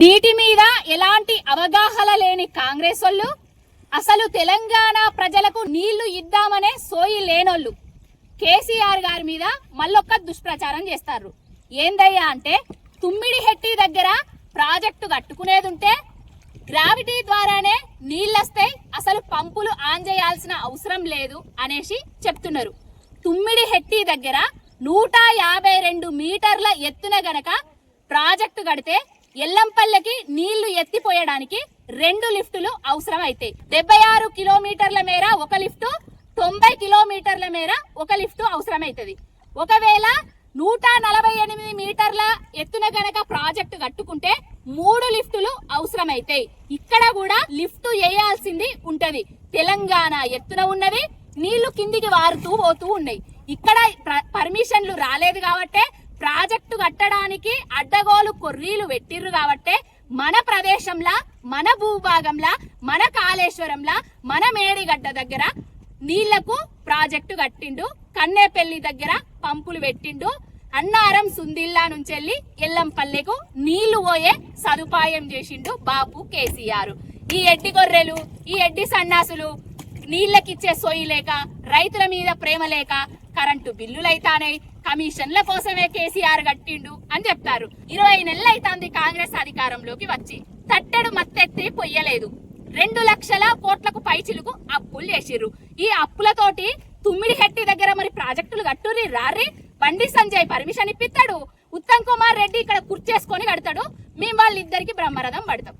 నీటి మీద ఎలాంటి అవగాహన లేని కాంగ్రెస్ వాళ్ళు అసలు తెలంగాణ ప్రజలకు నీళ్ళు ఇద్దామనే సోయి లేనోళ్ళు కేసీఆర్ గారి మీద మళ్ళొక్క దుష్ప్రచారం చేస్తారు. ఏందయ్యా అంటే తుమ్మిడి హెట్టి దగ్గర ప్రాజెక్టు కట్టుకునేది ఉంటే గ్రావిటీ ద్వారానే నీళ్ళొస్తాయి అసలు పంపులు ఆన్ చేయాల్సిన అవసరం లేదు అనేసి చెప్తున్నారు. తుమ్మిడి హెట్టి దగ్గర నూట యాభై రెండు మీటర్ల ఎత్తున గనక ప్రాజెక్టు కడితే ఎల్లంపల్లెకి నీళ్ళు ఎత్తిపోయడానికి రెండు లిఫ్టులు అవసరం అవుతాయి డెబ్బై ఆరు కిలోమీటర్ల మేర ఒక లిఫ్టు తొంభై కిలోమీటర్ల మేర ఒక లిఫ్ట్ అవసరమవుతుంది ఒకవేళ నూట నలభై ఎనిమిది మీటర్ల ఎత్తున గనక ప్రాజెక్టు కట్టుకుంటే మూడు లిఫ్టులు అవసరమైతాయి ఇక్కడ కూడా లిఫ్ట్ వేయాల్సింది ఉంటది. తెలంగాణ ఎత్తున ఉన్నది నీళ్ళు కిందికి వారుతూ పోతూ ఉన్నాయి. ఇక్కడ ప్ర- పర్మిషన్లు రాలేదు కాబట్టే ప్రాజెక్టు కట్టడానికి అడ్డగోలు కొర్రీలు పెట్టిర్రు కాబట్టే మన ప్రదేశంలా మన భూభాగంలా మన కాళేశ్వరంలా మన మేడిగడ్డ దగ్గర నీళ్ళకు ప్రాజెక్టు కట్టిండు. కన్నేపల్లి దగ్గర పంపులు పెట్టిండు. అన్నారం సుందిల్లా నుంచి వెళ్ళి ఎల్లంపల్లెకు నీళ్ళు పోయే సదుపాయం చేసిండు బాపు కేసీఆర్. ఈ ఎడ్డి గొర్రెలు ఈ ఎడ్డి సన్నాసులు నీళ్ళకిచ్చే సోయి లేక రైతుల మీద ప్రేమ లేక కరెంటు బిల్లులైతానే కమిషన్ల కోసమే కేసీఆర్ కట్టిండు అని చెప్తారు. ఇరవై నెలలైతాంది కాంగ్రెస్ అధికారంలోకి వచ్చి. తట్టెడు మత్తెత్తి పొయ్యలేదు. రెండు లక్షల కోట్లకు పైచిలుకు అప్పులు చేసిర్రు. ఈ అప్పులతోటి తుమ్మిడి హెట్టి దగ్గర మరి ప్రాజెక్టులు కట్టుర్రి రారి బండి సంజయ్ పర్మిషన్ ఇప్పిస్తాడు ఉత్తమ్ కుమార్ రెడ్డి ఇక్కడ కుర్చేసుకొని కడతాడు. మేము వాళ్ళిద్దరికి బ్రహ్మరథం పడతాం.